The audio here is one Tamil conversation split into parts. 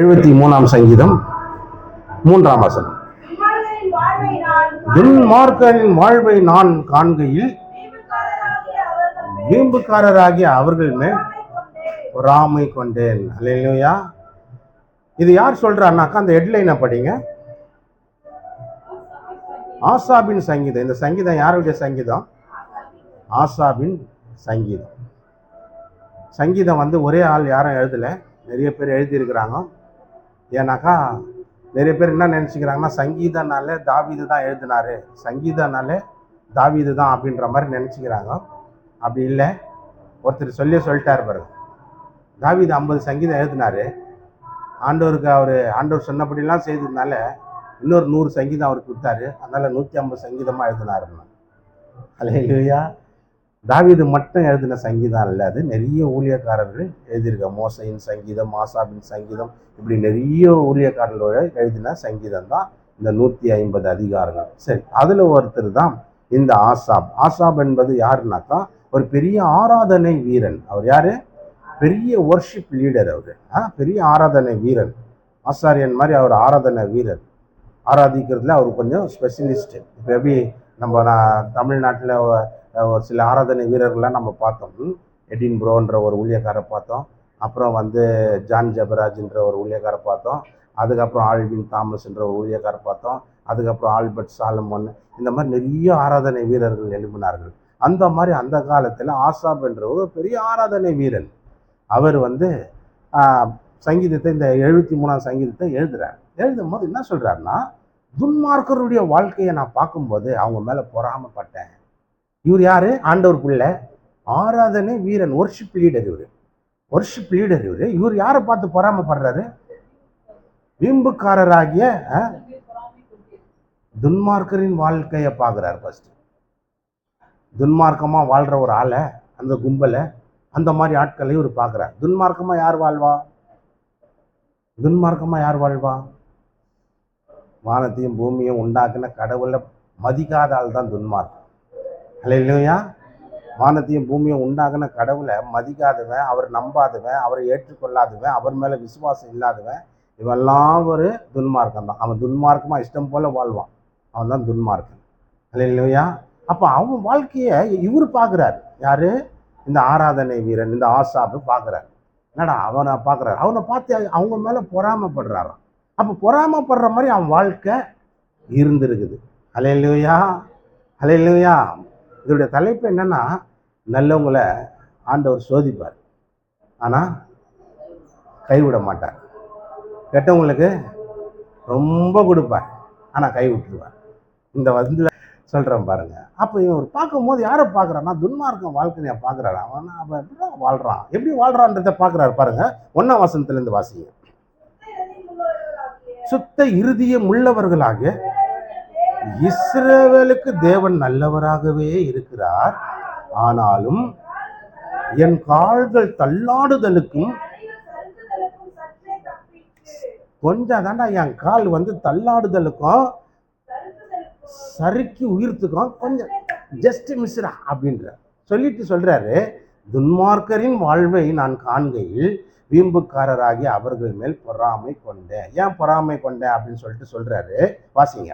எழுபத்தி மூணாம் சங்கீதம் மூன்றாம் வசனம். துன்மார்க்கரின் வாழ்வை நான் காண்கையில் வீம்புக்காரராகிய அவர்கள் மேல் கொண்டேன். பொறாமை கொண்டேன். அல்லையா இது யார் சொல்றாருனாக்கா அந்த ஹெட்லைனை படிங்க. ஆசாபின் சங்கீதம். இந்த சங்கீதம் யாருடைய சங்கீதம்? ஆசாபின் சங்கீதம். சங்கீதம் வந்து ஒரே ஆள் யாரும் எழுதலை. நிறைய பேர் எழுதியிருக்கிறாங்க. ஏன்னாக்கா நிறைய பேர் என்ன நினச்சிக்கிறாங்கன்னா சங்கீதனாலே தாவீது தான் எழுதினாரு. சங்கீதனாலே தாவீது தான் அப்படின்ற மாதிரி நினச்சிக்கிறாங்க. அப்படி இல்லை. ஒருத்தர் சொல்லி சொல்லிட்டார் பாருங்க. தாவீது ஐம்பது சங்கீதம் எழுதினாரு. ஆண்டவருக்கு அவர் ஆண்டவர் சொன்னபடிலாம் செய்ததுனால இன்னொரு நூறு சங்கீதம் அவருக்கு கொடுத்தாரு. அதனால நூற்றி ஐம்பது சங்கீதமாக எழுதினாருன்னு. அலையா தாவீது மட்டும் எழுதின சங்கீதம் இல்லை அது நிறைய ஊழியக்காரர்கள் எழுதியிருக்க. மோசையின் சங்கீதம் ஆசாபின் சங்கீதம் இப்படி நிறைய ஊழியக்காரர்களோட எழுதின சங்கீதம் தான் இந்த நூற்றி ஐம்பது அதிகாரங்கள். சரி அதில் ஒருத்தர் தான் இந்த ஆசாப். ஆசாப் என்பது யாருனாக்கா ஒரு பெரிய ஆராதனை வீரன். அவர் யார்? பெரிய ஒர்ஷிப் லீடர் அவர். ஆ பெரிய ஆராதனை வீரன். ஆசாரியன் மாதிரி அவர் ஆராதனை வீரர். ஆராதிக்கிறதுல அவர் கொஞ்சம் ஸ்பெஷலிஸ்ட் இப்போ எப்படி நம்ம நான் தமிழ்நாட்டில் ஒரு சில ஆராதனை வீரர்கள்லாம் நம்ம பார்த்தோம். எடின் ப்ரோன்ற ஒரு ஊழியக்காரை பார்த்தோம். அப்புறம் வந்து ஜான் ஜபராஜ்ன்ற ஒரு ஊழியக்காரை பார்த்தோம். அதுக்கப்புறம் ஆல்வின் தாமஸ்ன்ற ஒரு ஊழியக்காரை பார்த்தோம். அதுக்கப்புறம் ஆல்பர்ட் சாலமோன். இந்த மாதிரி நிறைய ஆராதனை வீரர்கள் எழுப்பினார்கள். அந்த மாதிரி அந்த காலத்தில் ஆசாப் என்ற ஒரு பெரிய ஆராதனை வீரன் அவர் வந்து சங்கீதத்தை இந்த எழுபத்தி மூணாம் சங்கீதத்தை எழுதுறார். எழுதும் போது என்ன சொல்கிறாருன்னா துன்மார்க்கருடைய வாழ்க்கையை நான் பார்க்கும்போது அவங்க மேலே பொறாமப்பட்டேன். இவர் யார்? ஆண்டவர் பிள்ளை. ஆராதனை வீரன் ஒர்ஷிப் லீடர் இவர். ஒர்ஷிப் லீடர் இவர். இவர் யாரை பார்த்து பொறாமப்படுறாரு? வீம்புக்காரராகிய துன்மார்க்கரின் வாழ்க்கையை பார்க்குறாரு ஃபஸ்ட்டு துன்மார்க்கமாக வாழ்கிற ஒரு ஆளை அந்த கும்பலை அந்த மாதிரி ஆட்களை இவர் பார்க்குறார். துன்மார்க்கமாக யார் வாழ்வா? துன்மார்க்கமாக யார் வாழ்வா? வானத்தையும் பூமியும் உண்டாக்குன கடவுளை மதிக்காத ஆள் தான் துன்மார்க்கம் இல்லையா வானத்தையும் பூமியும் உண்டாகின கடவுளை மதிக்காதவன் அவர் நம்பாதவன் அவரை ஏற்றுக்கொள்ளாதவன் அவர் மேலே விசுவாசம் இல்லாதவன் இவெல்லாம் ஒரு துன்மார்க்கம் தான். அவன் துன்மார்க்கமாக இஷ்டம் போல் வாழ்வான். அவன் தான் துன்மார்க்கன். இல்லையா அப்போ அவன் வாழ்க்கையை இவர் பார்க்குறாரு. யார்? இந்த ஆராதனை வீரன் இந்த ஆசாப்பு பார்க்குறாரு. என்னடா அவனை பார்க்குறாரு? அவனை பார்த்து அவங்க மேலே பொறாமப்படுறாராம். அப்போ பொறாமப்படுற மாதிரி அவன் வாழ்க்கை இருந்திருக்குது. அலையிலையா அலையிலையா இதோடைய தலைப்பு என்னன்னா நல்லவங்களை ஆண்டவர் சோதிப்பார். ஆனால் கைவிட மாட்டார். கெட்டவங்களுக்கு ரொம்ப கொடுப்பார். ஆனால் கை விட்டுருவார். இந்த வந்து சொல்கிறேன் பாருங்க. அப்போ இவர் பார்க்கும்போது யாரை பார்க்குறான்னா துன்மார்க்கம் வாழ்க்கையை பார்க்குறாரு. அவன் அவன் எப்படி தான் வாழ்கிறான் எப்படி வாழ்கிறான்றதை பார்க்குறாரு பாருங்கள் ஒன்றாம் வசனத்துலேருந்து வாசிங்க. சுத்த இறுதிய முள்ளவர்களாக இஸ்ரவேலுக்கு தேவன் நல்லவராகவே இருக்கிறார். ஆனாலும் என் கால்கள் தள்ளாடுதலுக்கும் கொஞ்சம் தாண்டா என் கால் வந்து தள்ளாடுதலுக்கும் சறுக்கி உயிர்த்துக்கும் கொஞ்சம் ஜஸ்ட் மிஸ்ரா அப்படின்ற. சொல்லிட்டு சொல்றாரு துன்மார்க்கரின் வாழ்வை நான் காண்கையில் வீம்புக்காரராகி அவர்கள் மேல் பொறாமை கொண்டேன். ஏன் பொறாமை கொண்டேன் அப்படின்னு சொல்லிட்டு சொல்றாரு வாசிங்க.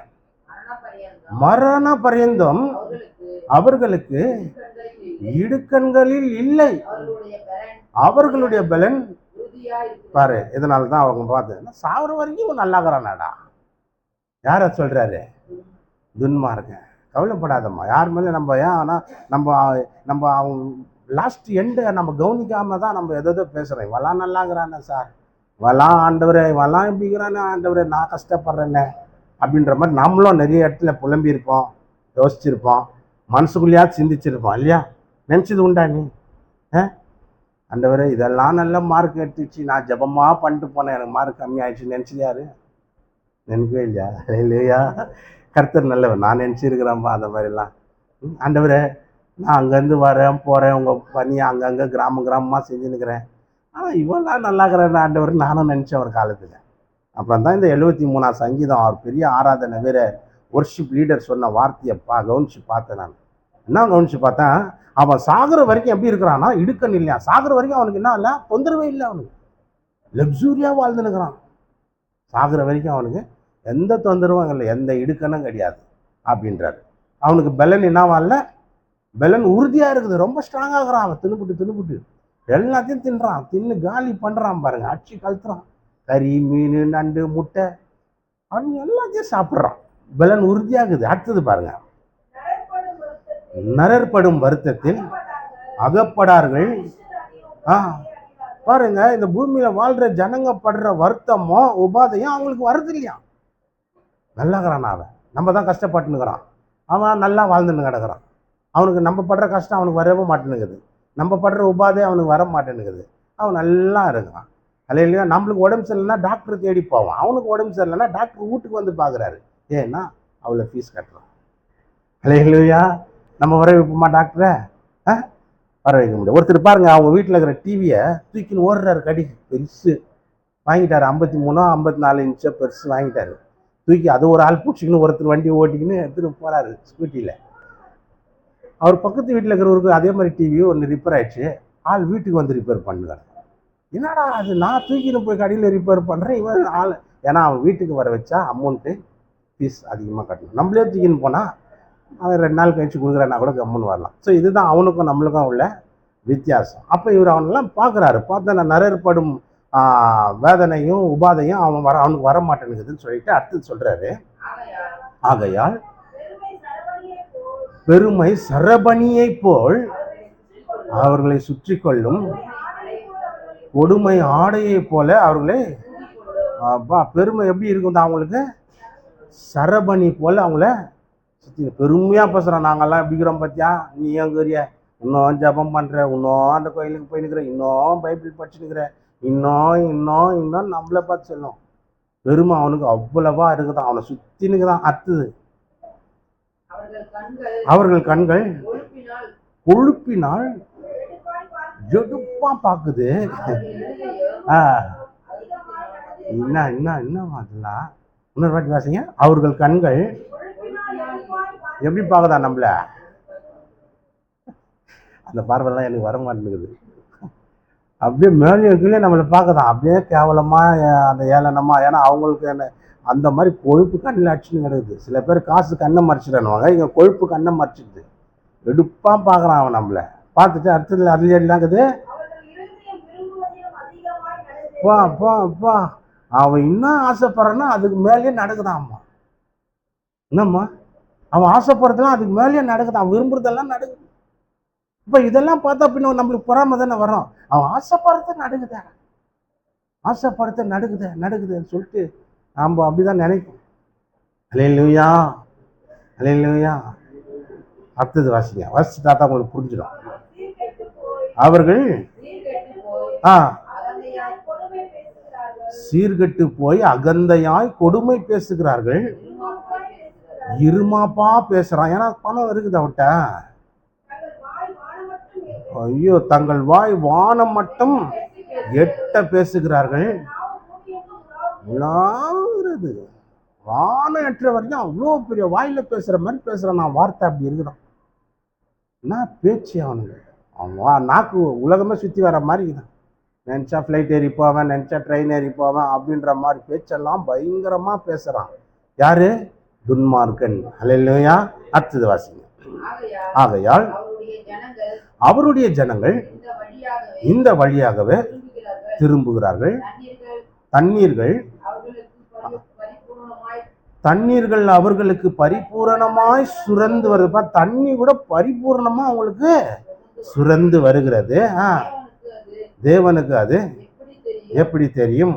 மரண பரியந்தம் அவர்களுக்கு இடுக்கண்களில் இல்லை. அவர்களுடைய பலன் பாரு இதனால தான் அவங்க பார்த்து சாவர வரைக்கும் இவன் நல்லாகிறானாடா. யார சொல்றாரு? துன்மார்க்க. கவலைப்படாதம்மா. யார் மேலே நம்ம ஏன் ஆனால் நம்ம நம்ம அவங்க லாஸ்ட் எண்டை நம்ம கவனிக்காம தான் நம்ம எதோ பேசுகிறோம் இவெல்லாம் நல்லாங்கிறானே சார். இவெல்லாம் ஆண்டவரே இவெல்லாம் எப்படிங்கிறானே ஆண்டவரே நான் கஷ்டப்படுறேனே. அப்படின்ற மாதிரி நம்மளும் நிறைய இடத்துல புலம்பியிருப்போம் யோசிச்சிருப்போம் மனசுக்குள்ளேயாவது சிந்திச்சிருப்போம் இல்லையா? நினச்சது உண்டா நீ? ஆ? இதெல்லாம் நல்ல மார்க் எடுத்துச்சு. நான் ஜபமாக பண்ணிட்டு போனேன். எனக்கு மார்க் கம்மி ஆயிடுச்சு நினச்சது யாரு? நினைக்கவே இல்லையா? இல்லையா? கர்த்தர் நல்லவர். நான் நினச்சிருக்கிறேன்ப்பா அந்த மாதிரிலாம். ம், ஆண்டவரே நான் அங்கேருந்து வரேன் போகிறேன் உங்கள் பணியை அங்கங்கே கிராமம் கிராமமாக செஞ்சுன்னுக்கிறேன். ஆனால் இவெல்லாம் நல்லாக்கிறேன் ஆண்டவர் நானும் நினச்சேன் ஒரு காலத்தில். அப்புறம் தான் இந்த எழுபத்தி மூணாம் சங்கீதம் அவர் பெரிய ஆராதனை வேற ஒர்ஷிப் லீடர் சொன்ன வார்த்தையை பா கவனிச்சு பார்த்தேன் நான். என்ன கவனிச்சு பார்த்தேன்? அவன் சாகுற வரைக்கும் எப்படி இருக்கிறான்னா இடுக்கன் இல்லையா? சாகுற வரைக்கும் அவனுக்கு என்ன இல்லை? தொந்தரவே இல்லை அவனுக்கு. லக்ஸூரியாக வாழ்ந்துனுக்குறான் சாகுற வரைக்கும் அவனுக்கு எந்த தொந்தரவும் இல்லை எந்த இடுக்கனும் கிடையாது அப்படின்றாரு. அவனுக்கு பெலன் என்னவா இல்லை பெலன் உறுதியாக இருக்குது. ரொம்ப ஸ்ட்ராங்காகிறான் அவன் தின்னுபிட்டு தின்னுபிட்டு. எல்லாத்தையும் தின்றான். தின்னு காலி பண்ணுறான் பாருங்க. அடிச்சு கழுத்துறான். கறி மீன் நண்டு முட்டை. அவன் எல்லாத்தையும் சாப்பிட்றான். பலன் உறுதியாகுது. அடுத்தது பாருங்க. நரற்படும் வருத்தத்தில் அகப்படார்கள். ஆ. பாருங்க இந்த பூமியில வாழ்ற ஜனங்க படுற வருத்தமோ உபாதையும் அவங்களுக்கு வருது இல்லையா நல்லாகிறான் அவன். நம்ம தான் கஷ்டப்பட்டுனுக்குறான் அவன் நல்லா வாழ்ந்துன்னு கிடக்குறான். அவனுக்கு நம்ம படுற கஷ்டம் அவனுக்கு வரவே மாட்டேனுக்குது நம்ம படுற உபாதை அவனுக்கு வர மாட்டேனுக்குது அவன் நல்லா இருக்கிறான். அல்ல இல்லையா நம்மளுக்கு உடம்பு சரியில்லைன்னா டாக்டர் தேடி போவான். அவனுக்கு உடம்பு சரியில்லைன்னா டாக்டர் வீட்டுக்கு வந்து பார்க்குறாரு. ஏன்னா அவ்வளோ ஃபீஸ் கட்டுறான். அல்ல இல்லையா நம்ம வர வைப்போமா டாக்டரை ஆ? வர வைக்க முடியாது. ஒருத்தர் பாருங்கள் அவங்க வீட்டில் இருக்கிற டிவியை தூக்கின்னு ஓடுறாரு கடிக்கு. பெருசு. வாங்கிட்டார். ஐம்பத்தி மூணோ ஐம்பத்தி நாலு இன்ச்சோ பெருசு வாங்கிட்டாரு. தூக்கி அது ஒரு ஆள் பிடிச்சிக்கின்னு ஒருத்தர் வண்டி ஓட்டிக்கின்னு எடுத்துகிட்டு போகிறாரு ஸ்கூட்டியில் அவர் பக்கத்து வீட்டில் இருக்கிறவருக்கு அதே மாதிரி டிவி ஒன்று ரிப்பேர் ஆயிடுச்சு. ஆள் வீட்டுக்கு வந்து ரிப்பேர் பண்ணுறாரு. என்னடா அது? நான் தூக்கின்னு போய் கடையில் ரிப்பேர் பண்ணுறேன் இவன் ஆள். ஏன்னா அவன் வீட்டுக்கு வர வச்சா அமௌண்ட்டு ஃபீஸ் அதிகமாக கட்டணும். நம்மளே தூக்கின்னு போனால் அவன் ரெண்டு நாள் கழிச்சு கொடுக்குறேன்னா கூட கம்முன்னு வரலாம். ஸோ இதுதான் அவனுக்கும் நம்மளுக்கும் உள்ள வித்தியாசம். அப்போ இவர் அவனெல்லாம் பார்க்குறாரு பார்த்தா நான் வேதனையும் உபாதையும் அவன் வர அவனுக்கு வர மாட்டேங்குதுன்னு சொல்லிட்டு அடுத்து சொல்கிறாரு ஆகையால் பெருமை சரபணியை போல் சரபணியைப் போல் அவர்களை சுற்றி கொள்ளும் கொடுமை ஆடையைப் போல் அவர்களை அப்பா பெருமை எப்படி இருக்கும் அவங்களுக்கு? சரபணி போல் அவங்கள சுற்றி பெருமையாக பேசுகிறோம் நாங்கள்லாம் எப்படி இருக்கிறோம் பார்த்தியா நீ ஏங்குறிய இன்னும் ஜெபம் பண்ணுற இன்னும் அந்த கோயிலுக்கு போயினுக்கிற இன்னும் பைபிள் படிச்சுனுக்கிற இன்னும் இன்னும் இன்னும் நம்மளை பார்த்து சொல்லும். பெருமை அவனுக்கு அவ்வளவா இருக்குதான். அவனை சுற்றினுக்கு தான் அத்துது. அவர்கள் கண்கள் கொழுப்பினால் ஜொடுப்பா பார்க்குது ஆ. என்ன என்ன என்ன அதெல்லாம் இன்னொரு வாட்டி வாசிங்க. அவர்கள் கண்கள் எப்படி பார்க்குதா நம்மள? அந்த பார்வைலாம் எனக்கு வர மாட்டேங்குது. அப்படியே மேலே இருக்குள்ளே நம்மளை பார்க்குதான் அப்படியே கேவலமாக அந்த ஏளனமாக ஏன்னா அவங்களுக்கு என்ன அந்த மாதிரி கொழுப்பு கண்ணில் அடிச்சுன்னு கிடக்குது. சில பேர் காசு கண்ணை மறைச்சிடணுவாங்க இங்கே கொழுப்பு கண்ணை மறைச்சிடுது. எடுப்பாக பார்க்குறான் அவன் நம்மளை. பார்த்துட்டு அடுத்தது அதில் பா பா பா. அவன் இன்னும் ஆசைப்படுறான்னா அதுக்கு மேலேயே நடக்குதாம்மா என்னம்மா? அவன் ஆசைப்படுறதுலாம் அதுக்கு மேலேயே நடக்குது அவன் விரும்புறதெல்லாம் நடக்குது இப்போ இதெல்லாம் பார்த்தா பின்ன நம்மளுக்கு பொறாம தானே வரும். அவன் ஆசைப்படுறது நடக்குதா? ஆசைப்படுறது நடக்குது? நடக்குதுன்னு சொல்லிட்டு நாம் அப்படிதான் நினைப்போம். அலையிலுயா. அலையிலுயா. அடுத்தது வாசிங்க. வாசிச்சுட்டா தான் உங்களுக்கு புரிஞ்சிடும். அவர்கள் ஆ. சீர்கட்டு சீர்கெட்டு போய் அகந்தையாய் கொடுமை பேசுகிறார்கள். இருமாப்பா பேசுறான். ஏன்னா பணம் இருக்குது அவட்ட ஐயோ தங்கள் வாய் வானம் மட்டும் எட்ட பேசுகிறார்கள். நாவும் வானம் எட்டுற வரைக்கும் அவ்வளோ பெரிய வாயில பேசுற மாதிரி பேசுறான். நான் வார்த்தை அப்படி இருக்கிறான் என்ன பேச்சு அவனுங்க? அவன் நாக்கு உலகமே சுற்றி வர மாதிரி தான் நினச்சா ஃப்ளைட் ஏறி போவேன் நினச்சா ட்ரெயின் ஏறி போவேன் அப்படின்ற மாதிரி பேச்செல்லாம் பயங்கரமாக பேசுகிறான் யார்? துன்மார்க்கன். அல்லையா அடுத்தது வாசிங்க. ஆகையால் அவருடைய ஜனங்கள் இந்த வழியாகவே திரும்புகிறார்கள். தண்ணீர்கள் தண்ணீர்கள் அவர்களுக்கு பரிபூரணமாய் சுரந்து வருதுப்பா தண்ணி கூட பரிபூரணமாக அவங்களுக்கு சுரந்து வருகிறது. ஆ தேவனுக்கு அது எப்படி தெரியும்?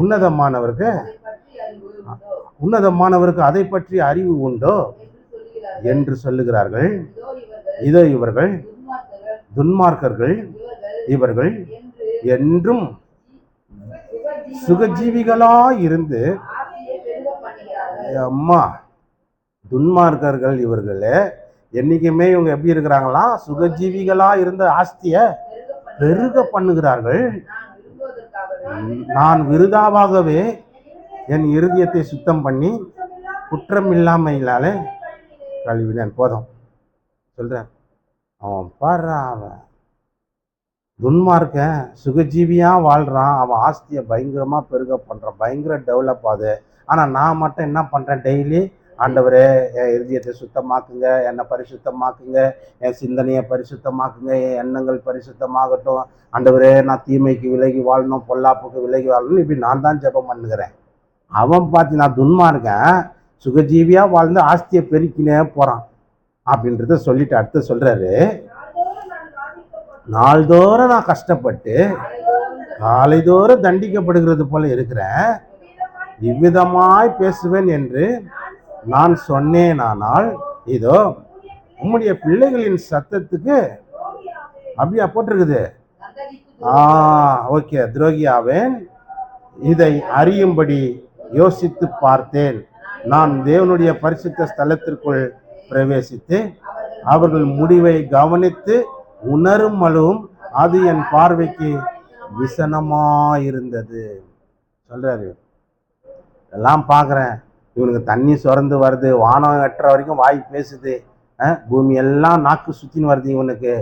உன்னதமானவருக்கு உன்னதமானவருக்கு அதை பற்றி அறிவு உண்டோ? என்று சொல்லுகிறார்கள். இதோ இவர்கள் துன்மார்க்கர்கள் இவர்கள் என்றும் சுகஜீவிகளாயிருந்து இருந்து அம்மா துன்மார்க்கர்கள் இவர்களே என்னைக்குமே இவங்க எப்படி இருக்கிறாங்களா? சுகஜீவிகளா இருந்த ஆஸ்தியை பெருக பண்ணுகிறார்கள். நான் விருதாவாகவே என் இருதயத்தை சுத்தம் பண்ணி குற்றம் இல்லாமையினாலே கழுவினேன். போதும். சொல்றேன். அவன் பாடுறான் அவன். துன்மார்க்க சுகஜீவியாக வாழ்கிறான் அவன் ஆஸ்தியை பயங்கரமாக பெருக பண்ணுறான் பயங்கர டெவலப் ஆகுது. ஆனால் நான் மட்டும் என்ன பண்ணுறேன் டெய்லி ஆண்டவரே என் இருதயத்தை சுத்தமாக்குங்க என்னை பரிசுத்தமாக்குங்க என் சிந்தனையை பரிசுத்தமாக்குங்க என் எண்ணங்கள் பரிசுத்தமாகட்டும். ஆண்டவரே நான் தீமைக்கு விலகி வாழணும் பொல்லாப்புக்கு விலகி வாழணும் இப்படி நான் தான் ஜெபம் பண்ணுகிறேன். அவன் பார்த்து நான் துன்மார்க்கன் சுகஜீவியாக வாழ்ந்து ஆஸ்தியை பெருக்கினே போகிறான் அப்படின்றத சொல்லிட்டு அடுத்து சொல்கிறாரு நாள்தோறும் நான் கஷ்டப்பட்டு காலைதோறும் தண்டிக்கப்படுகிறது போல இருக்கிறேன். இவ்விதமாய் பேசுவேன் என்று நான் சொன்னேனானால் இதோ உம்முடைய பிள்ளைகளின் சத்தத்துக்கு அப்படியா போட்டிருக்குது? ஆ ஓகே துரோகியாவேன். இதை அறியும்படி யோசித்து பார்த்தேன். நான் தேவனுடைய பரிசுத்த ஸ்தலத்திற்குள் பிரவேசித்து அவர்கள் முடிவை கவனித்து உணரும் அளவும் அது என் பார்வைக்கு விசனமாயிருந்தது. சொல்றாரு. எல்லாம் பார்க்குறேன். இவனுக்கு தண்ணி சுரந்து வருது வானம் வெட்டுற வரைக்கும் வாய் பேசுது. பூமி எல்லாம் நாக்கு சுற்றின்னு வருது இவனுக்கு.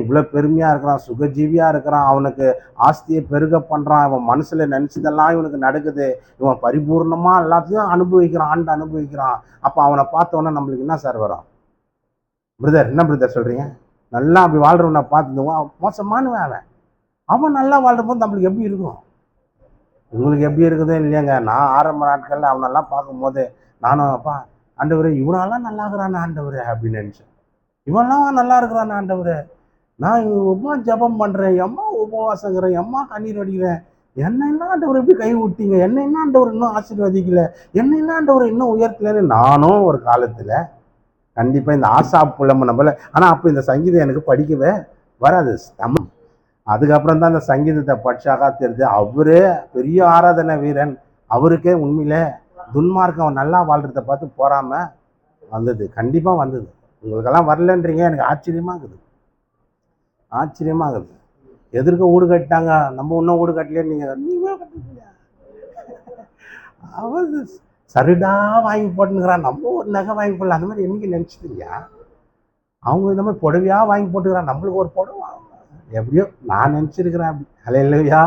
இவ்வளோ பெருமையாக இருக்கிறான் சுகஜீவியாக இருக்கிறான் அவனுக்கு ஆஸ்தியை பெருக பண்ணுறான் இவன் மனசில் நினச்சதெல்லாம் இவனுக்கு நடக்குது. இவன் பரிபூர்ணமாக எல்லாத்தையும் அனுபவிக்கிறான் ஆண்டு அனுபவிக்கிறான். அப்போ அவனை பார்த்தோன்னே நம்மளுக்கு என்ன சார் வரும்? பிரதர் என்ன பிரதர் சொல்கிறீங்க நல்லா அப்படி வாழ்கிறவனை பார்த்துருவான் மோசமானவன் அவன். அவன் நல்லா வாழ்றபோது நம்மளுக்கு எப்படி இருக்கும்? உங்களுக்கு எப்படி இருக்குதோ இல்லையாங்க? நான் ஆரம்ப நாட்களில் அவனெல்லாம் பார்க்கும்போது நானும் அப்பா ஆண்டவரே இவனெல்லாம் நல்லா இருக்கிறான் ஆண்டவரே அப்படின்னு நினச்சேன். இவன்லாம் நல்லா இருக்கிறான் ஆண்டவரே. நான் அம்மா ஜெபம் பண்ணுறேன் எம்மா உபவாசங்கிறேன் எம்மா கண்ணீர் அடிக்கிறேன் என்ன என்ன ஆண்டவர் எப்படி கை விட்டீங்க என்ன என்ன ஆண்டவர் இன்னும் ஆசீர்வதிக்கல. என்ன என்ன ஆண்டவர் இன்னும் உயர்த்தலன்னு நானும் ஒரு காலத்தில் கண்டிப்பாக இந்த ஆசா புலம்பு நம்மள ஆனால் அப்போ இந்த சங்கீதம் எனக்கு படிக்கவே வராது. தமிழ் அதுக்கப்புறம் தான் அந்த சங்கீதத்தை படிச்சாக்கா தெரிஞ்சு அவரே பெரிய ஆராதனை வீரன். அவருக்கே உண்மையில துன்மார்க்கம் அவன் நல்லா வாழ்கிறத பார்த்து போறாம வந்தது. கண்டிப்பாக வந்தது. உங்களுக்கெல்லாம் வரலன்றீங்க எனக்கு ஆச்சரியமாக இருக்குது ஆச்சரியமாக இருக்குது எதிர்க்க வீடு கட்டிட்டாங்க நம்ம இன்னும் வீடு கட்டலையே நீங்க அவர் கட்டிட்டீங்க. அவன் சரிடா வாங்கி போட்டுங்கிறான் நம்ம ஒரு நகை வாங்கி போடலாம் அந்த மாதிரி என்னைக்கு நினச்சிட்டியா அவங்க இந்த மாதிரி புடவையா வாங்கி போட்டுக்கிறான் நம்மளுக்கு ஒரு புடவை. எப்படியோ நான் நினச்சிருக்கிறேன் அப்படி. ஹலே இல்லையா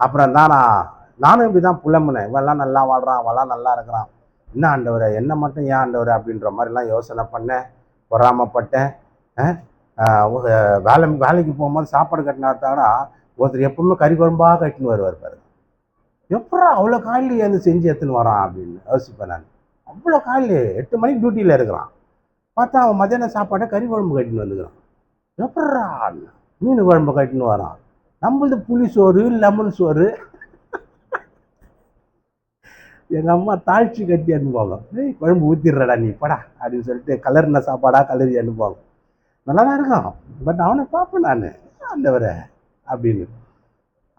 அப்புறம் தான் நான் நானும் இப்படி தான் புலம்புனேன். இவெல்லாம் நல்லா வாழ்கிறான் அவெல்லாம் நல்லா இருக்கிறான். என்ன ஆண்டவர் என்ன மட்டும் ஏன் ஆண்டவர் அப்படின்ற மாதிரிலாம் யோசனை பண்ணேன் பொறாமப்பட்டேன். வேலை வேலைக்கு போகும்போது சாப்பாடு கட்டினாட்டாடா ஒருத்தர் எப்பவுமே கறி குழம்பாக கட்டின்னு வருவார் பாருங்க. எப்படா அவ்வளோ காலையில் ஏந்து செஞ்சு எடுத்துன்னு வரான் அப்படின்னு யோசிப்பேன் நான். அவ்வளோ காலையில் எட்டு மணிக்கு டியூட்டியில் இருக்கிறான். பார்த்தா அவன் மத்தியானம் சாப்பாடை கறி குழம்பு கட்டின்னு வந்துக்கிறான். எப்படா மீன் குழம்பு கட்டின்னு வரான். நம்மளது புளி சோறு லெமன் சோறு. எங்கள் அம்மா தாழ்ச்சி கட்டி அனுப்புவாங்க. ஏய் குழம்பு ஊற்றிடுறடா நீ படா அப்படின்னு சொல்லிட்டு கலர்ன சாப்பாடா கலரி அனுப்புவாங்க. நல்லா தான் இருக்கும் பட் அவனை பார்ப்பேன் நான். ஆண்டவரை அப்படின்னு.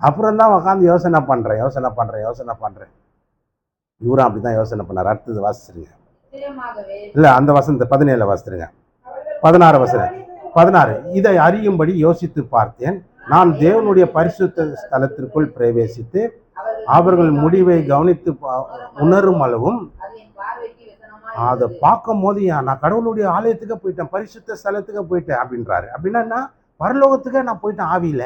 அப்புறம் தான் உட்காந்து யோசனை பண்ணுறேன் யோசனை பண்ணுறேன் யோசனை பண்ணுறேன் இவரும் அப்படி தான் யோசனை பண்ணார். அடுத்தது வாசிச்சிருங்க. இல்லை அந்த வசனத்தை பதினேழு வாசிச்சிருங்க பதினாறு வசனம். பதினாறு. இதை அறியும்படி யோசித்து பார்த்தேன். நான் தேவனுடைய பரிசுத்த ஸ்தலத்திற்குள் பிரவேசித்து அவர்கள் முடிவை கவனித்து பா- உணரும் அளவும் அதை பார்க்கும் போது நான் கடவுளுடைய ஆலயத்துக்கு போயிட்டேன் பரிசுத்த ஸ்தலத்துக்கு போயிட்டேன் அப்படின்றாரு. அப்படின்னா பரலோகத்துக்கே நான் போயிட்டேன் ஆவியில.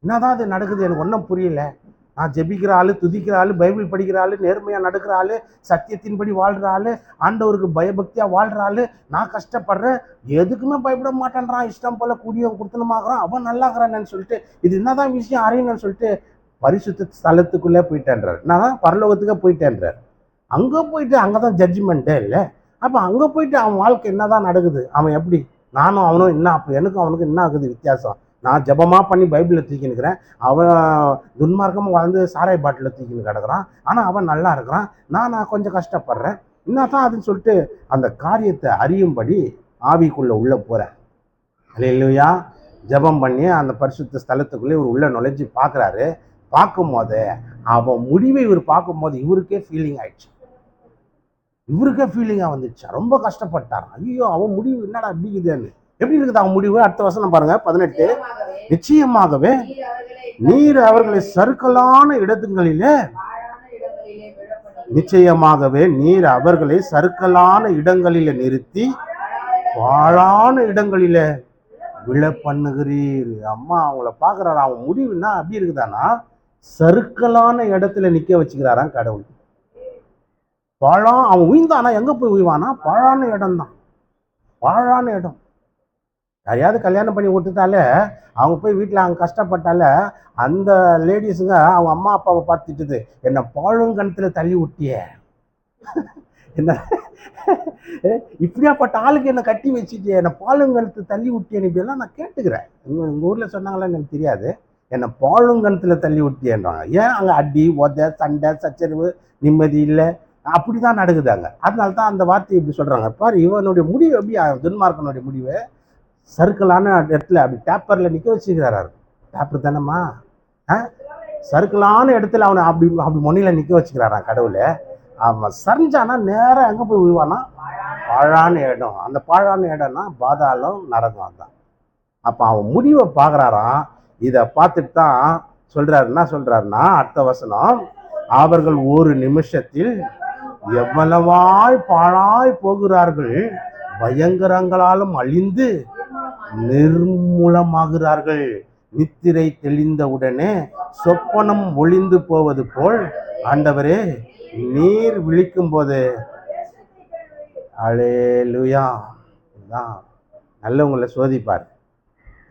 என்னதான் அது நடக்குது எனக்கு ஒன்றும் புரியல. நான் ஜெபிக்கிற ஆளு துதிக்கிற ஆள் பைபிள் படிக்கிற ஆள் நேர்மையாக நடக்கிற ஆள் சத்தியத்தின்படி வாழ்கிற ஆள் ஆண்டவருக்கு பயபக்தியாக வாழ்கிற ஆள் நான் கஷ்டப்படுறேன். எதுக்குமே பயப்பட மாட்டேன்றான். இஷ்டம் போல கூடிய கொடுத்தனுமாகறான். அவன் நல்லாகிறான்னு சொல்லிட்டு இது என்னதான் விஷயம் அறியணும்னு சொல்லிட்டு பரிசுத்த ஸ்தலத்துக்குள்ளே போயிட்டேன்றார். நான் பரலோகத்துக்கே போயிட்டேன்றார். அங்கே போயிட்டு அங்கே தான் ஜட்ஜ்மெண்ட்டே இல்லை. அப்போ அங்கே போயிட்டு அவன் வாழ்க்கை என்னதான் நடக்குது? அவன் எப்படி? நானும் அவனும் என்ன அப்போ எனக்கும் அவனுக்கும் என்ன ஆகுது வித்தியாசம்? நான் ஜெபமாக பண்ணி பைபிளில் தூக்கினுக்கிறேன் அவன் துன்மார்க்கமாக வாழ்ந்து சாராய் பாட்டில் தூக்கின்னு கிடக்குறான். ஆனால் அவன் நல்லா இருக்கிறான். நான் நான் கொஞ்சம் கஷ்டப்படுறேன். என்ன தான் அதுன்னு சொல்லிட்டு அந்த காரியத்தை அறியும்படி ஆவிக்குள்ளே உள்ளே போகிறேன் இல்லையா ஜெபம் பண்ணி அந்த பரிசுத்த ஸ்தலத்துக்குள்ளே இவர் உள்ளே நுழைஞ்சு பார்க்குறாரு. பார்க்கும்போது அவன் முடிவை இவர் பார்க்கும்போது இவருக்கே ஃபீலிங் ஆயிடுச்சு. இவருக்கே ஃபீலிங்காக வந்துச்சு. ரொம்ப கஷ்டப்பட்டார் ஐயோ அவன் முடிவு என்னடா அப்படிக்குதுன்னு எப்படி இருக்குது அவன் முடிவு? அடுத்த வசனம் பாருங்க பதினெட்டு. நிச்சயமாகவே நீர் அவர்களை சருக்கலான சறுக்கலான இடத்துங்களிலே நிச்சயமாகவே நீர் அவர்களை சறுக்கலான இடங்களில நிறுத்தி பாழான இடங்களில விழ பண்ணுகிறீர். அம்மா அவங்கள பார்க்குறாரு. அவன் முடிவுன்னா அப்படி இருக்குதானா? சறுக்கலான இடத்துல நிற்க வச்சுக்கிறாராம் கடவுள். பழம் அவன் உயிர்ந்தானா. எங்கே போய் உய்வானா பழான இடம் தான் பாழான இடம். யாரையாவது கல்யாணம் பண்ணி விட்டுட்டாலே அவங்க போய் வீட்டில் அவங்க கஷ்டப்பட்டால அந்த லேடிஸுங்க அவங்க அம்மா அப்பாவை பார்த்துட்டுது என்னை பாழுங்கணத்தில் தள்ளி விட்டியே. என்ன? இப்படியாப்பட்ட ஆளுக்கு என்னை கட்டி வச்சுட்டு என்னை பாலுங்கணத்து தள்ளி விட்டியேன்னு இப்படியெல்லாம் நான் கேட்டுக்கிறேன். உங்கள் எங்கள் ஊரில் சொன்னாங்களா எனக்கு தெரியாது. என்னை பாலுங்கணத்தில் தள்ளி விட்டியேன்றாங்க. ஏன் அங்கே அடி உத சண்டை சச்சரவு நிம்மதி இல்லை? அப்படி தான் நடக்குது அங்கே. அதனால தான் அந்த வார்த்தையை இப்படி சொல்கிறாங்க பாரு இவனுடைய முடிவு எப்படி துன்மார்க்கனுடைய முடிவு? சர்க்கிளான இடத்துல அப்படி டேப்பரில் நிற்க வச்சுக்கிறாரு டேப்பர் தானம்மா? ஆ? சர்க்கிளான இடத்துல அவனை அப்படி அப்படி மொனியில் நிற்க வச்சுக்கிறாரான் கடவுள். அவன் சரிஞ்சானா நேராக எங்கே போய் விழுவானா? பாழான இடம். அந்த பாழான இடம்னா பாதாளம் நரகம் அதான். அப்போ அவன் முடிவை பார்க்குறாராம். இதை பார்த்துட்டு தான் சொல்கிறாரு என்ன சொல்கிறாருன்னா அடுத்த வசனம் அவர்கள் ஒரு நிமிஷத்தில் எவ்வளவாய் பாழாய் போகிறார்கள் பயங்கரங்களாலும் அழிந்து நிர்மூலமாகிறார்கள். நித்திரை தெளிந்தவுடனே சொப்பனம் ஒளிந்து போவது போல் ஆண்டவரே நீர் விழிக்கும் போது அலேலுயா தான் நல்லவங்களை சோதிப்பார்.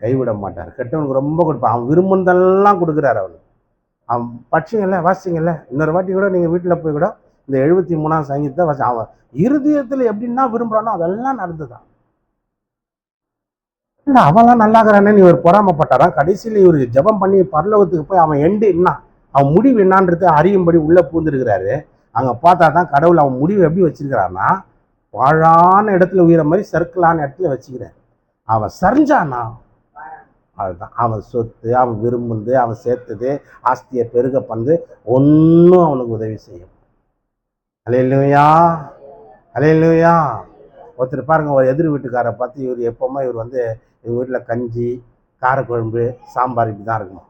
கைவிட மாட்டார். கெட்டவனுக்கு ரொம்ப கொடுப்பார். அவன் விரும்புனதெல்லாம் கொடுக்குறாரு அவனுக்கு அவன் படிச்சிங்கல்ல வாசிங்கல்ல இன்னொரு வாட்டி கூட நீங்கள் வீட்டில் போய் கூட இந்த எழுபத்தி மூணாம் சங்கீதத்தை வாசி. அவன் இருதயத்தில் எப்படின்னா விரும்புகிறானோ அதெல்லாம் நடந்துதான். இல்லை அவன்லாம் நல்லாகிறானேன்னு இவர் பொறாமப்பட்டாராம் கடைசியில் இவர் ஜெபம் பண்ணி பரலோகத்துக்கு போய் அவன் எண்டு என்ன? அவன் முடிவு என்னான்றது அறியும்படி உள்ளே பூந்துருக்கிறாரு அங்கே பார்த்தா தான் கடவுள் அவன் முடிவு எப்படி வச்சிருக்கிறான்னா வாழான இடத்துல உயிர மாதிரி சர்க்கிளான இடத்துல வச்சுக்கிறார். அவன் சரிஞ்சானா? அதுதான் அவன் சொத்து அவன் விரும்புனது அவன் சேர்த்தது ஆஸ்தியை பெருக பண்ணது ஒன்றும் அவனுக்கு உதவி செய்யும். அலையிலுயா அலையிலுயா ஒருத்தர் பாருங்க ஒரு எதிர் வீட்டுக்காரை பார்த்து இவர் எப்போவுமே இவர் வந்து எங்கள் வீட்டில் கஞ்சி காரக்குழம்பு சாம்பார் இப்படி தான் இருக்குமா.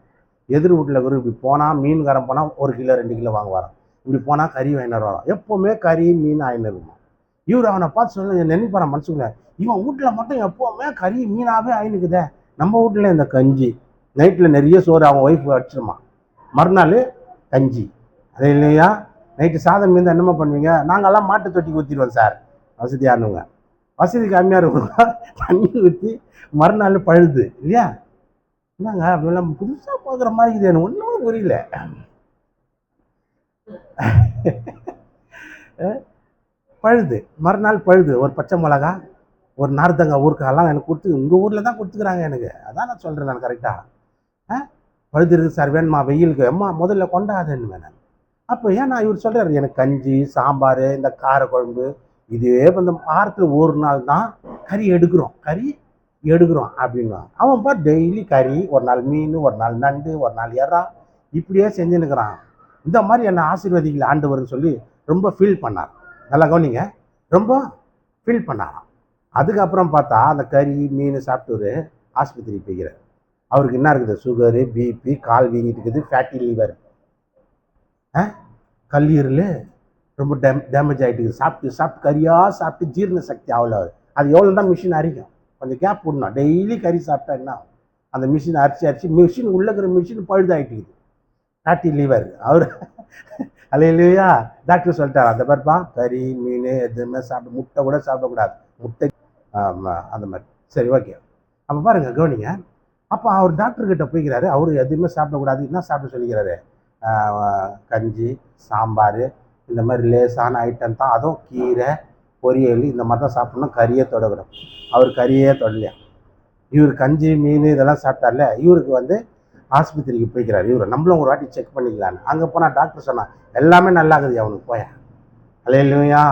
எதிர் வீட்டில் கூட இப்படி போனால் மீன் காரம் போனால் ஒரு கிலோ ரெண்டு கிலோ வாங்குவாராம் இப்படி போனால் கறி வாங்கிட்டு வரோம் எப்போவுமே கறி மீன் ஆயின்னு இருக்குமா. இவர் அவனை பார்த்து சொல்ல நினைப்பாரன் மனசுக்குள்ள இவன் வீட்டில் மட்டும் எப்போவுமே கறி மீனாகவே ஆயினுக்குதே நம்ம வீட்டில் இந்த கஞ்சி. நைட்டில் நிறைய சோறு அவன் ஒய்ஃப் வச்சிருமா மறுநாள் கஞ்சி. அது இல்லையா? நைட்டு சாதம் மீந்து என்னமா பண்ணுவீங்க? நாங்கள்லாம் மாட்டு தொட்டி ஊற்றிடுவோம் சார். வசதியானவங்க. வசதி கம்மியாக இருக்கும் தண்ணி ஊற்றி மறுநாள் பழுது இல்லையா? என்னங்க அப்படிலாம் புதுசாக பார்க்குற மாதிரி இருக்குது எனக்கு ஒன்றுமே புரியல. பழுது மறுநாள் பழுது. ஒரு பச்சை மிளகா ஒரு நார்த்தங்காய் ஊருக்கெல்லாம் எனக்கு கொடுத்து உங்கள் ஊரில் தான் கொடுத்துக்கிறாங்க எனக்கு. அதான் நான் சொல்கிறேன் நான் கரெக்டாக ஆ? பழுது இருக்குது சார் வேணுமா? வெயிலுக்கு. அம்மா முதல்ல கொண்டாதுன்னு வேணேன் அப்போ ஏன் நான் இவர் சொல்கிறார் எனக்கு கஞ்சி சாம்பார் இந்த காரக்குழம்பு இதுவே இந்த வாரத்தில் ஒரு நாள் தான் கறி எடுக்கிறோம். கறி எடுக்கிறோம் அப்படின்வான் அவன் பா டெய்லி கறி ஒரு நாள் மீன் ஒரு நாள் நண்டு ஒரு நாள் எறா இப்படியே செஞ்சுன்னுக்குறான். இந்த மாதிரி என்னை ஆசீர்வதிக்கல ஆண்டவர்னு சொல்லி ரொம்ப ஃபீல் பண்ணார். நல்லா கவனிங்க. ரொம்ப ஃபீல் பண்ணாராம். அதுக்கப்புறம் பார்த்தா அந்த கறி மீன் சாப்பிட்டு ஆஸ்பத்திரி போய்கிறார் அவருக்கு என்ன இருக்குது? சுகரு பிபி கால் வீங்கிட்டு இருக்குது ஃபேட்டி லிவர் ஆ? கல்லீரல் ரொம்ப டேம் டேமேஜ் ஆகிட்டு சாப்பிட்டு சாப்பிட்டு கறியாக சாப்பிட்டு ஜீரண சக்தி அவ்வளோ அது எவ்வளோ தான் மிஷின் அரிக்கும். கொஞ்சம் கேப் விடணும். டெய்லி கறி சாப்பிட்டா என்ன அந்த மிஷின் அரிச்சு அரைச்சி மிஷின் உள்ளே இருக்கிற மிஷின் பழுதாகிட்டு இருக்குது. லீவர் லிவர் அவர் இல்லையா டாக்டர் சொல்லிட்டார் அந்த மாதிரிப்பா கறி மீன் எதுவுமே சாப்பிட முட்டை கூட சாப்பிடக்கூடாது முட்டை அந்த மாதிரி. சரி ஓகே அப்போ பாருங்க கவனிங்க. அப்போ அவர் டாக்டர்கிட்ட போய்க்கிறாரு. அவர் எதுவுமே சாப்பிடக்கூடாது. என்ன சாப்பிட சொல்லிக்கிறாரு? கஞ்சி சாம்பார் இந்த மாதிரி லேசான ஐட்டம் தான். அதுவும் கீரை பொரியல் இந்த மாதிரி தான் சாப்பிட்ணும். கறியே தொடக்கூடாது அவர் கறியே தொடலையா? இவர் கஞ்சி மீன் இதெல்லாம் சாப்பிட்டார்ல இவருக்கு வந்து ஆஸ்பத்திரிக்கு போய்க்கிறார். இவர் நம்மளும் ஒரு வாட்டி செக் பண்ணிக்கலான்னு. அங்கே போனால் டாக்டர் சொன்னான் எல்லாமே நல்லா இருக்குது அவனுக்கு போய? அலையிலையா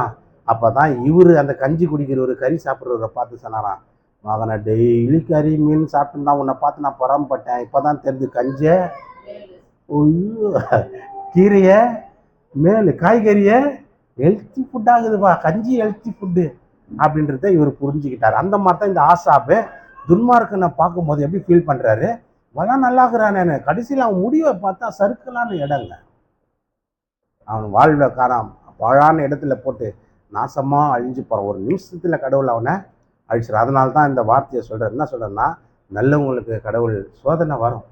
அப்போ தான் இவர் அந்த கஞ்சி குடிக்கிறவர் கறி சாப்பிட்றவரை பார்த்து சொன்னாராம். மகனை டெய்லி கறி மீன் சாப்பிட்டுனா உன்னை பார்த்து நான் பொறாமப்பட்டேன். இப்போ தான் தெரிஞ்சு கஞ்சை. ஐயோ. கீரையை? மேல் காய்கறியை ஹெல்த்தி ஃபுட்டாகுதுப்பா கஞ்சி ஹெல்த்தி ஃபுட்டு அப்படின்றத இவர் புரிஞ்சுக்கிட்டார். அந்த மாதிரி தான் இந்த ஆசாப்பு துன்மார்க்கனை பார்க்கும்போது எப்படி ஃபீல் பண்ணுறாரு வளம் நல்லாக்குறானே கடைசியில் அவன் முடிவை பார்த்தா சறுக்கலான இடங்க. அவன் வாழ்வை காணாம். வாழான இடத்துல போட்டு நாசமாக அழிஞ்சு போகிறான் ஒரு நிமிஷத்தில் கடவுள் அவனை அழிச்சிடும் அதனால தான் இந்த வார்த்தையை சொல்கிறேன் என்ன சொல்கிறேன்னா நல்லவங்களுக்கு கடவுள் சோதனை வரும்.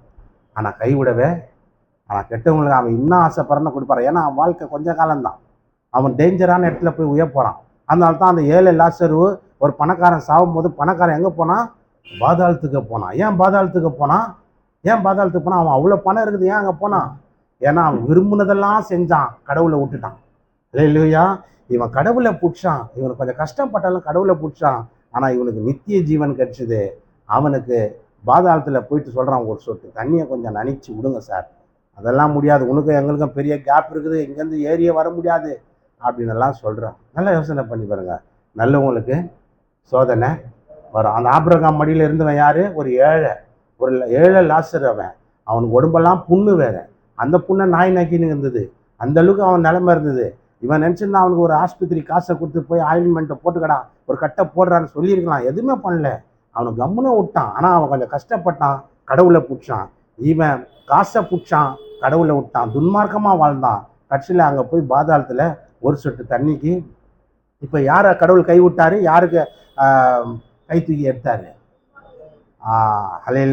ஆனால் கைவிடவே ஆனால் கெட்டவங்களுக்கு அவன் இன்னும் ஆசைப்படுறன்னு கொடுப்பாரு ஏன்னா அவன் வாழ்க்கை கொஞ்ச காலம்தான். அவன் டேஞ்சரான இடத்துல போய் உயர் போகிறான் அதனால தான் அந்த ஏழை லாசரு ஒரு பணக்காரன் சாகும் போது பணக்காரன் எங்கே போனான் பாதாளத்துக்கு போனான். ஏன் பாதாளத்துக்கு போனான்? ஏன் பாதாளத்துக்கு போனான்? அவன் அவ்வளோ பணம் இருக்குது. ஏன் அங்கே போனான்? ஏன்னா அவன் விரும்பினதெல்லாம் செஞ்சான். கடவுளை விட்டுட்டான். இல்லை இல்லையா இவன் கடவுளை பிடிச்சான். இவனுக்கு கொஞ்சம் கஷ்டப்பட்டாலும் கடவுளை பிடிச்சான். ஆனால் இவனுக்கு நித்திய ஜீவன் கிடைச்சது. அவனுக்கு பாதாளத்தில் போயிட்டு சொல்கிறான் ஒரு சொட்டு. தண்ணியை கொஞ்சம் நனைச்சி விடுங்க சார் அதெல்லாம் முடியாது. உனக்கும் எங்களுக்கும் பெரிய கேப் இருக்குது. இங்கேருந்து ஏரியே வர முடியாது. அப்படின்னு எல்லாம் சொல்கிறான் நல்லா யோசனை பண்ணி பாருங்க. நல்லவங்களுக்கு சோதனை வரும். அந்த ஆப்ரகாம் மடியில் இருந்தவன் யார்? ஒரு ஏழை. ஒரு ஏழை லாஸ்டர் அவன். அவனுக்கு உடம்பெல்லாம் புண்ணு வேற. அந்த புண்ணை நாய் நக்கின்னு இருந்தது. அந்த அளவுக்கு அவன் நிலைமை இருந்தது. இவன் நினச்சிருந்தா அவனுக்கு ஒரு ஆஸ்பத்திரி காசை கொடுத்து போய் ஆயில்மெண்ட்டை போட்டுக்கடா. ஒரு கட்டை போடுறான்னு சொல்லியிருக்கலாம். எதுவுமே பண்ணல. அவனை கம்முன்னு விட்டான். ஆனால் அவன் கொஞ்சம் கஷ்டப்பட்டான். கடவுளை பிடிச்சான். இவன் காசை பிடிச்சான். கடவுளை விட்டான் துன்மார்க்கமாக வாழ்ந்தான். கட்சியில் அங்கே போய் பாதாளத்தில் ஒரு சொட்டு தண்ணிக்கு இப்போ யாரை கடவுள் கைவிட்டார்? யாருக்கு கை தூக்கி எடுத்தார்? ஹலே